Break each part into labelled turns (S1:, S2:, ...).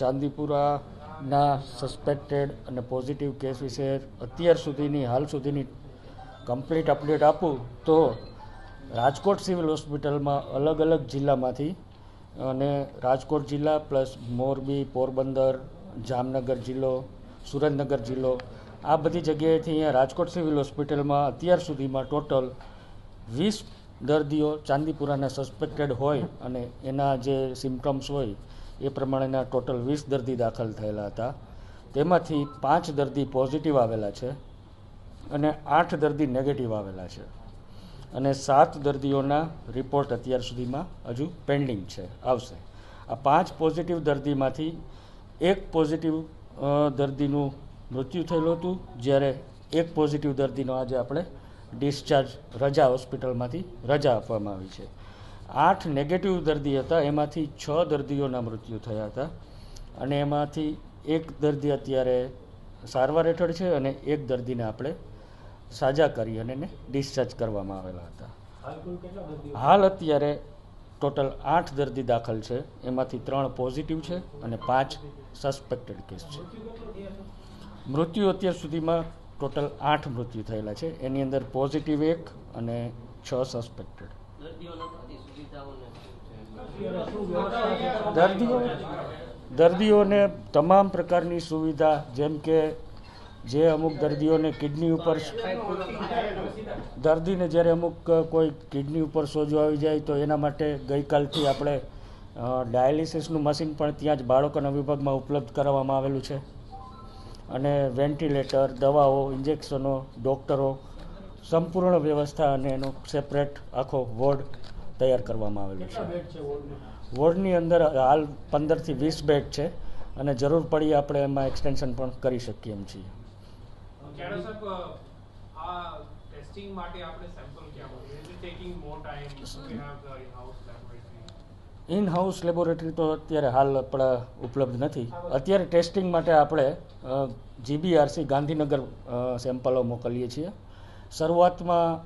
S1: ચાંદીપુરાના suspected અને positive case વિશે અત્યાર સુધીની, હાલ સુધીની કમ્પ્લીટ અપડેટ આપું તો રાજકોટ સિવિલ હોસ્પિટલમાં અલગ અલગ જિલ્લામાંથી અને રાજકોટ જિલ્લા પ્લસ મોરબી, પોરબંદર, જામનગર જિલ્લો, સુરેન્દ્રનગર જિલ્લો, આ બધી જગ્યાએથી અહીંયા રાજકોટ સિવિલ હોસ્પિટલમાં અત્યાર સુધીમાં ટોટલ વીસ દર્દીઓ ચાંદીપુરાના સસ્પેક્ટેડ હોય અને એના જે સિમ્ટમ્સ હોય, એ પ્રમાણેના ટોટલ વીસ દર્દી દાખલ થયેલા હતા. તેમાંથી પાંચ દર્દી પોઝિટિવ આવેલા છે અને આઠ દર્દી નેગેટિવ આવેલા છે. અને સાત દર્દીઓના રિપોર્ટ અત્યાર સુધીમાં હજુ પેન્ડિંગ છે, આવશે. આ પાંચ પોઝિટિવ દર્દીમાંથી એક પોઝિટિવ દર્દીનું મૃત્યુ થયેલું હતું, જ્યારે એક પોઝિટિવ દર્દીનો આજે આપણે ડિસ્ચાર્જ રજા હોસ્પિટલમાંથી રજા આપવામાં આવી છે. આઠ નેગેટિવ દર્દી હતા, એમાંથી છ દર્દીઓના મૃત્યુ થયા હતા અને એમાંથી એક દર્દી અત્યારે સારવાર હેઠળ છે અને એક દર્દીને આપણે સાજા કરી અને એને ડિસ્ચાર્જ કરવામાં આવેલા હતા. હાલ અત્યારે ટોટલ આઠ દર્દી દાખલ છે, એમાંથી ત્રણ પોઝિટિવ છે અને પાંચ સસ્પેક્ટેડ કેસ છે. મૃત્યુ અત્યાર સુધીમાં ટોટલ આઠ મૃત્યુ થયેલા છે. એની અંદર પોઝિટિવ એક અને છ સસ્પેક્ટેડ દર્દીઓ? દર્દીઓને તમામ પ્રકારની સુવિધા, જેમ કે જે અમુક દર્દીઓને કિડની ઉપર દર્દીને જ્યારે અમુક કોઈ કિડની ઉપર સોજો આવી જાય તો એના માટે ગઈકાલથી આપણે ડાયાલિસિસનું મશીન પણ ત્યાં જ બાળકોના વિભાગમાં ઉપલબ્ધ કરાવવામાં આવેલું છે. અને વેન્ટિલેટર દવાઓ ઇન્જેક્શનો ડૉક્ટરો સંપૂર્ણ વ્યવસ્થા અને એનો સેપરેટ આખો વોર્ડ તૈયાર કરવામાં આવેલો છે. વોર્ડની? અંદર હાલ પંદરથી વીસ બેડ છે અને જરૂર પડી આપણે એમાં એક્સટેન્શન પણ કરી શકીએ એમ છીએ.
S2: ટેસ્ટિંગ માટે આપણે sample more time in house laboratory
S1: તો અત્યારે હાલ આપણા ઉપલબ્ધ નથી. અત્યારે ટેસ્ટિંગ માટે આપણે જીબીઆરસી ગાંધીનગર સેમ્પલો મોકલીએ છીએ. શરૂઆતમાં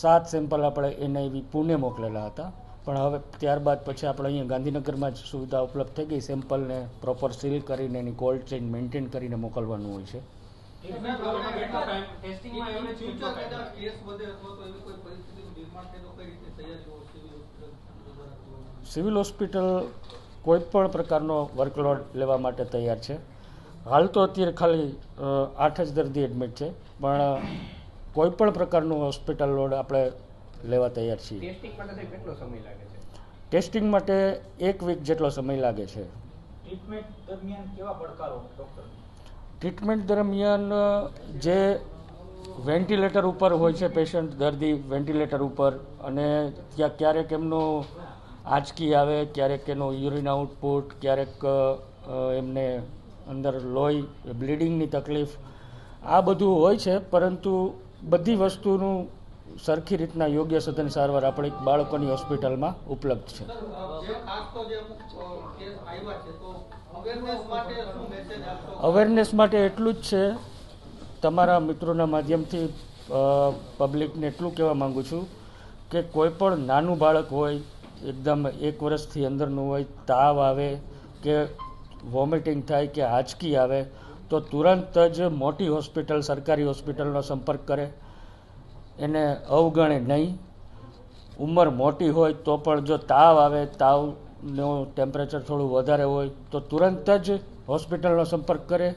S1: સાત સેમ્પલ આપણે એનઆઈવી પુણે મોકલેલા હતા. પણ હવે ત્યારબાદ પછી આપણે અહીંયા ગાંધીનગરમાં જ સુવિધા ઉપલબ્ધ થઈ ગઈ. સેમ્પલને પ્રોપર સીલ કરીને એની કોલ્ડ ચેઇન મેન્ટેન કરીને મોકલવાનું હોય છે.
S3: સિવિલ હોસ્પિટલ કોઈપણ કરવામાં
S1: સિવિલ હોસ્પિટલ કોઈ પણ પ્રકારનો વર્કલોડ લેવા માટે તૈયાર છે. હાલ તો અત્યારે ખાલી આઠ જ દર્દી એડમિટ છે પણ કોઈ પણ પ્રકારનું હોસ્પિટલ લોડ આપણે લેવા તૈયાર છીએ.
S4: ટેસ્ટિંગ માટે સાહેબ કેટલો સમય લાગે છે?
S1: ટેસ્ટિંગ માટે એક વીક જેટલો સમય લાગે છે.
S5: ટ્રીટમેન્ટ દરમિયાન કેવા પડકારો ડૉક્ટર
S1: ટ્રીટમેન્ટ દરમિયાન જે વેન્ટિલેટર ઉપર હોય છે પેશન્ટ, દર્દી વેન્ટિલેટર ઉપર, અને ત્યાં ક્યારેક એમનું આંચકી આવે, ક્યારેક એનો યુરિન આઉટપુટ, ક્યારેક એમને અંદર લોહી, બ્લીડિંગની તકલીફ, આ બધું હોય છે, પરંતુ બધી વસ્તુનું સરખી રીતના યોગ્ય સઘન સારવાર આપણી બાળકોની હોસ્પિટલમાં ઉપલબ્ધ છે.
S3: અવેરનેસ માટે
S1: એટલું જ છે, તમારા મિત્રોના માધ્યમથી પબ્લિકને એટલું કહેવા માગું છું કે કોઈ પણ નાનું બાળક હોય, એકદમ એક વર્ષથી અંદરનું હોય, તાવ આવે કે વોમિટિંગ થાય કે આંચકી આવે, તો તુરંત જ મોટી હોસ્પિટલ, સરકારી હોસ્પિટલનો સંપર્ક કરે. એને અવગણે નહીં. ઉંમર મોટી હોય તો પણ જો તાવ આવે, તાવનું ટેમ્પરેચર થોડું વધારે હોય, તો તુરંત જ હોસ્પિટલનો સંપર્ક કરે.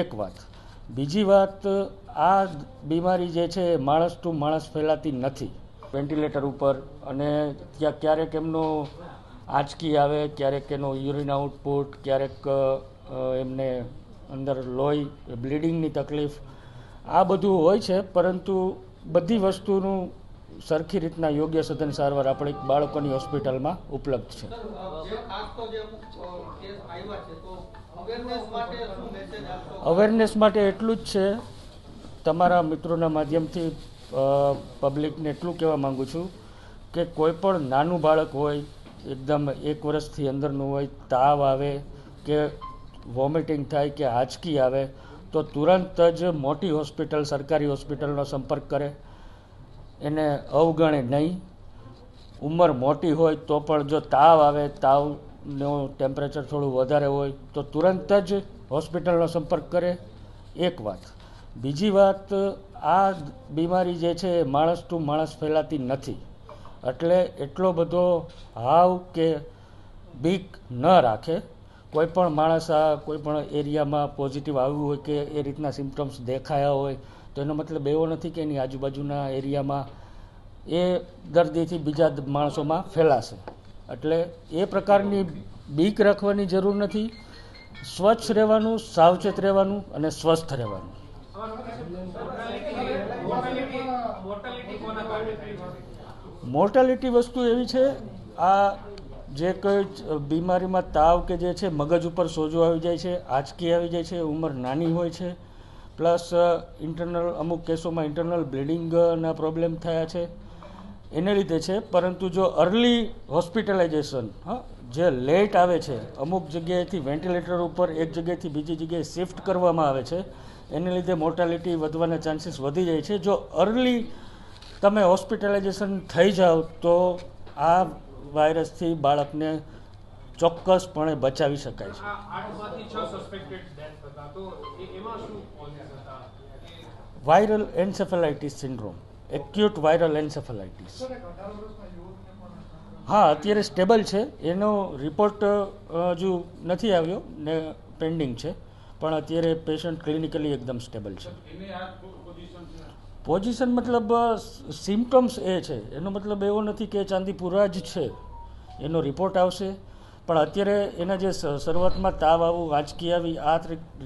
S1: એક વાત. બીજી વાત, આ બીમારી જે છે એ માણસ ટુ માણસ ફેલાતી નથી. વેન્ટિલેટર ઉપર અને ત્યાં ક્યારેક એમનું આંચકી આવે, ક્યારેક એનો યુરિન આઉટપુટ ક્યારેક એમને અંદર લોહી બ્લીડિંગની તકલીફ. આ બધું હોય છે, પરંતુ બધી વસ્તુનું સરખી રીતના યોગ્ય સદન સારવાર આપણે બાળકોની હોસ્પિટલમાં ઉપલબ્ધ છે.
S3: અવેરનેસ માટે
S1: એટલું જ છે તમારા મિત્રોના માધ્યમથી પબ્લિકને એટલું કહેવા માગું છું કે કોઈ પણ નાનું બાળક હોય એકદમ એક વર્ષથી અંદરનું હોય તાવ આવે કે વોમિટિંગ થાય કે આંચકી આવે તો તુરંત જ મોટી હોસ્પિટલ, સરકારી હોસ્પિટલનો સંપર્ક કરે. એને અવગણે નહીં. ઉંમર મોટી હોય તો પણ જો તાવ આવે, તાવનું ટેમ્પરેચર થોડું વધારે હોય, તો તુરંત જ હોસ્પિટલનો સંપર્ક કરે. એક વાત. બીજી વાત, આ બીમારી જે છે એ માણસ ટુ માણસ ફેલાતી નથી. એટલે એટલો બધો હાવ કે બીક ન રાખે. કોઈ પણ માણસ આ કોઈ પણ એરિયામાં પોઝિટિવ આવ્યું હોય કે એ રીતના સિમ્ટમ્સ દેખાયા હોય તો એનો મતલબ એવો નથી કે એની આજુબાજુના એરિયામાં એ દર્દીથી બીજા માણસોમાં ફેલાશે. એટલે એ પ્રકારની બીક રાખવાની જરૂર નથી. સ્વચ્છ રહેવાનું સાવચેત રહેવાનું અને સ્વસ્થ રહેવાનું.
S2: મોર્ટાલિટી
S1: વસ્તુ એવી છે આ જે કોઈ બીમારીમાં તાવ કે જે છે, મગજ ઉપર સોજો આવી જાય છે, આંચકી આવી જાય છે, ઉંમર નાની હોય છે, પ્લસ ઇન્ટરનલ અમુક કેસોમાં ઇન્ટરનલ બ્લીડિંગના પ્રોબ્લેમ થયા છે, એને લીધે છે, પરંતુ જો અર્લી હોસ્પિટલાઇઝેશન હા, જે લેટ આવે છે, અમુક જગ્યાએથી વેન્ટિલેટર ઉપર, એક જગ્યાએથી બીજી જગ્યાએ શિફ્ટ કરવામાં આવે છે, એને લીધે મોર્ટાલિટી વધવાના ચાન્સીસ વધી જાય છે. જો અર્લી તમે હોસ્પિટલાઇઝેશન થઈ જાઓ, તો આ વાયરસથી બાળકને ચોક્કસપણે બચાવી શકાય છે. Viral encephalitis syndrome acute viral encephalitis હા અત્યારે સ્ટેબલ છે. એનો રિપોર્ટ હજુ નથી આવ્યો ને પેન્ડિંગ છે. પણ અત્યારે પેશન્ટ ક્લિનિકલી એકદમ સ્ટેબલ છે. પોઝિશન મતલબ સિમ્ટમ્સ એ છે. એનો મતલબ એવો નથી કે ચાંદીપુરા જ છે. એનો રિપોર્ટ આવશે. પણ અત્યારે એના જે શરૂઆતમાં તાવ આવું વાંચકી આવી આ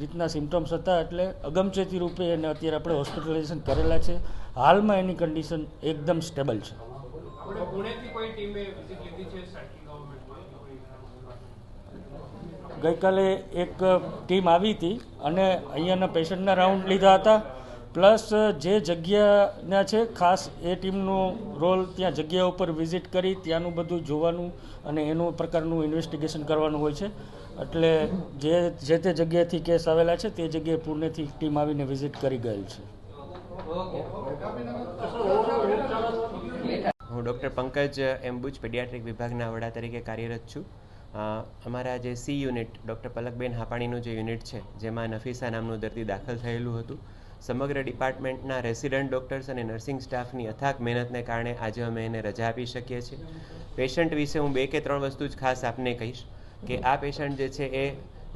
S1: રીતના સિમ્ટમ્સ હતા એટલે અગમચેતી રૂપે એને અત્યારે આપણે હોસ્પિટલાઇઝેશન કરેલા છે. હાલમાં એની કન્ડિશન એકદમ સ્ટેબલ છે. ગઈકાલે એક ટીમ આવી હતી અને અહીંયાના પેશન્ટના રાઉન્ડ લીધા હતા. પ્લસ જે જગ્યાના છે, ખાસ એ ટીમનો રોલ ત્યાં જગ્યા ઉપર વિઝિટ કરી, ત્યાંનું બધું જોવાનું અને એનું પ્રકારનું ઇન્વેસ્ટિગેશન કરવાનું હોય છે. એટલે જે જે તે જગ્યાએથી કેસ આવેલા છે, તે જગ્યાએ પુણેથી ટીમ આવીને વિઝિટ કરી ગયેલ છે.
S6: હું ડૉક્ટર પંકજ એમ્બુજ પેડિયાટ્રિક વિભાગના વડા તરીકે કાર્યરત છું. અમારા જે સી યુનિટ ડૉક્ટર પલકબેન હાપાણીનું જે યુનિટ છે, જેમાં નફીસા નામનું દર્દી દાખલ થયેલું હતું. સમગ્ર ડિપાર્ટમેન્ટના રેસિડન્ટ ડૉક્ટર્સ અને નર્સિંગ સ્ટાફની અથાક મહેનતને કારણે આજે અમે એને રજા આપી શકીએ છીએ. પેશન્ટ વિશે હું બે કે ત્રણ વસ્તુ જ ખાસ આપને કહીશ કે આ પેશન્ટ જે છે એ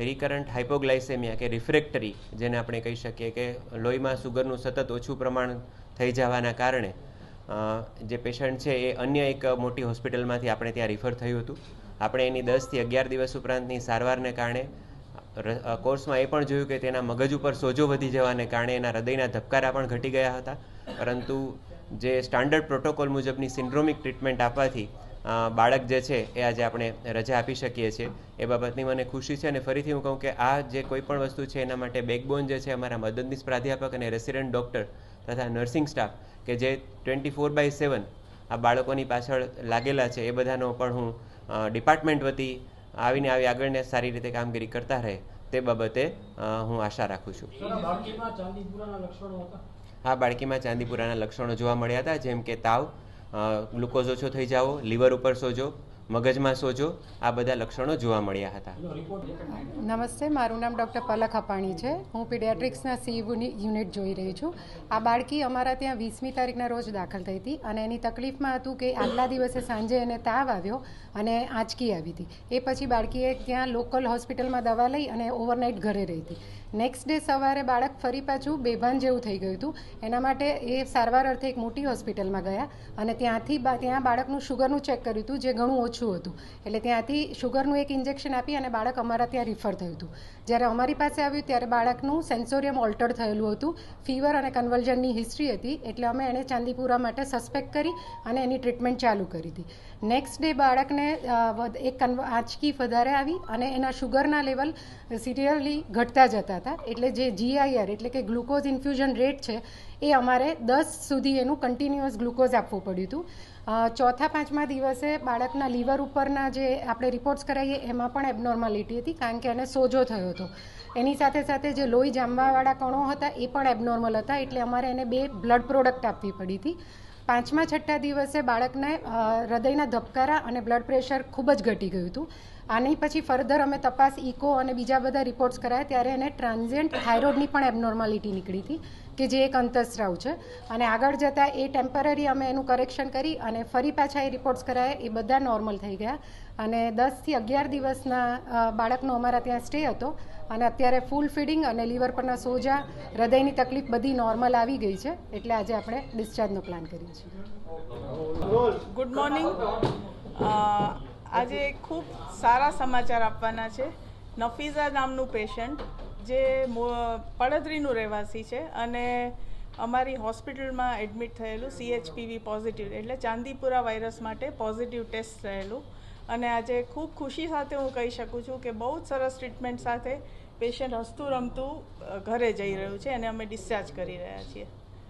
S6: રિકરન્ટ હાઇપોગ્લાઇસેમિયા કે રિફ્રેક્ટરી, જેને આપણે કહી શકીએ કે લોહીમાં સુગરનું સતત ઓછું પ્રમાણ થઈ જવાના કારણે જે પેશન્ટ છે એ અન્ય એક મોટી હોસ્પિટલમાંથી આપણે ત્યાં રિફર થયું હતું. આપણે એની દસથી અગિયાર દિવસ ઉપરાંતની સારવારને કારણે કોર્સમાં એ પણ જોયું કે તેના મગજ ઉપર સોજો વધી જવાને કારણે એના હૃદયના ધબકારા પણ ઘટી ગયા હતા. પરંતુ જે સ્ટાન્ડર્ડ પ્રોટોકોલ મુજબની સિન્ડ્રોમિક ટ્રીટમેન્ટ આપવાથી બાળક જે છે એ આજે આપણે રજા આપી શકીએ છીએ. એ બાબતની મને ખુશી છે અને ફરીથી હું કહું કે આ જે કોઈ પણ વસ્તુ છે એના માટે બેકબોન જે છે અમારા મદદનીશ પ્રાધ્યાપક અને રેસિડેન્ટ ડૉક્ટર તથા નર્સિંગ સ્ટાફ કે જે ટ્વેન્ટી ફોર બાય સેવન આ બાળકોની પાછળ લાગેલા છે એ બધાનો પણ હું ડિપાર્ટમેન્ટ વતી આવીને આવી આગળને સારી રીતે કામગીરી કરતા રહે તે બાબતે હું આશા રાખું છું. હા બાળકીમાં ચાંદીપુરાના લક્ષણો જોવા મળ્યા હતા જેમ કે તાવ ગ્લુકોઝ ઓછો થઈ જાવો લીવર ઉપર સોજો મગજમાં સોજો આ બધા લક્ષણો જોવા મળ્યા હતા.
S7: નમસ્તે મારું નામ ડૉક્ટર પલક અપાણી છે. હું પીડિયાટ્રિક્સના સી યુનિટ જોઈ રહી છું. આ બાળકી અમારા ત્યાં વીસમી તારીખના રોજ દાખલ થઈ હતી અને એની તકલીફમાં હતું કે આગલા દિવસે સાંજે એને તાવ આવ્યો અને આંચકી આવી હતી. એ પછી બાળકીએ ત્યાં લોકલ હોસ્પિટલમાં દવા લઈ અને ઓવરનાઇટ ઘરે રહી હતી. નેક્સ્ટ ડે સવારે બાળક ફરી પાછું બેભાન જેવું થઈ ગયું હતું. એના માટે એ સારવાર અર્થે એક મોટી હોસ્પિટલમાં ગયા અને ત્યાંથી ત્યાં બાળકનું શુગરનું ચેક કર્યું હતું, જે ઘણું ઓછું હતું. એટલે ત્યાંથી શુગરનું એક ઇન્જેક્શન આપી અને બાળક અમારા ત્યાં રિફર થયું હતું. જ્યારે અમારી પાસે આવ્યું ત્યારે બાળકનું સેન્સોરિયમ ઓલ્ટર થયેલું હતું. ફીવર અને કન્વલ્જનની હિસ્ટ્રી હતી, એટલે અમે એને ચાંદીપુરા માટે સસ્પેક્ટ કરી અને એની ટ્રીટમેન્ટ ચાલુ કરી હતી. નેક્સ્ટ ડે બાળકને એક આંચકી વધારે આવી અને એના શુગરના લેવલ સિરિયરલી ઘટતા જતા હતા. એટલે જે જીઆઈઆર એટલે કે ગ્લુકોઝ ઇન્ફ્યુઝન રેટ છે, એ અમારે દસ સુધી એનું કન્ટિન્યુઅસ ગ્લુકોઝ આપવું પડ્યું હતું. ચોથા પાંચમા દિવસે બાળકના લીવર ઉપરના જે આપણે રિપોર્ટ્સ કરાવીએ એમાં પણ એબનોર્માલિટી હતી, કારણ કે એને સોજો થયો હતો. એની સાથે સાથે જે લોહી જામવાવાળા કણો હતા, એ પણ એબનોર્મલ હતા, એટલે અમારે એને બે બ્લડ પ્રોડક્ટ આપવી પડી હતી. પાંચમા છઠ્ઠા દિવસે બાળકને હૃદયના ધબકારા અને બ્લડ પ્રેશર ખૂબ જ ઘટી ગયું હતું. આની પછી ફર્ધર અમે તપાસ, ઇકો અને બીજા બધા રિપોર્ટ્સ કરાયા. ત્યારે એને ટ્રાન્ઝિયન્ટ થાઇરોઇડની પણ એબનોર્માલિટી નીકળી હતી. કે જે એક અંતસ્રાવ છે. અને આગળ જતાં એ ટેમ્પરરી અમે એનું કરેક્શન કરી અને ફરી પાછા એ રિપોર્ટ્સ કરાયા. એ બધા નોર્મલ થઈ ગયા. અને દસથી અગિયાર દિવસના બાળકનો અમારા ત્યાં સ્ટે હતો. અને અત્યારે ફૂલ ફીડિંગ અને લીવર પરના સોજા, હૃદયની તકલીફ બધી નોર્મલ આવી ગઈ છે. એટલે આજે આપણે ડિસ્ચાર્જનો પ્લાન કરીએ છીએ.
S8: ગુડ મોર્નિંગ આજે ખૂબ સારા સમાચાર આપવાના છે. નફીઝા નામનું પેશન્ટ જે પડદરીનું રહેવાસી છે અને અમારી હોસ્પિટલમાં એડમિટ થયેલું સીએચપીવી પોઝિટિવ એટલે ચાંદીપુરા વાયરસ માટે પોઝિટિવ ટેસ્ટ થયેલું અને આજે ખૂબ ખુશી સાથે હું કહી શકું છું કે બહુ જ સરસ ટ્રીટમેન્ટ સાથે પેશન્ટ હસતું રમતું ઘરે જઈ રહ્યું છે અને અમે ડિસ્ચાર્જ કરી રહ્યા છીએ.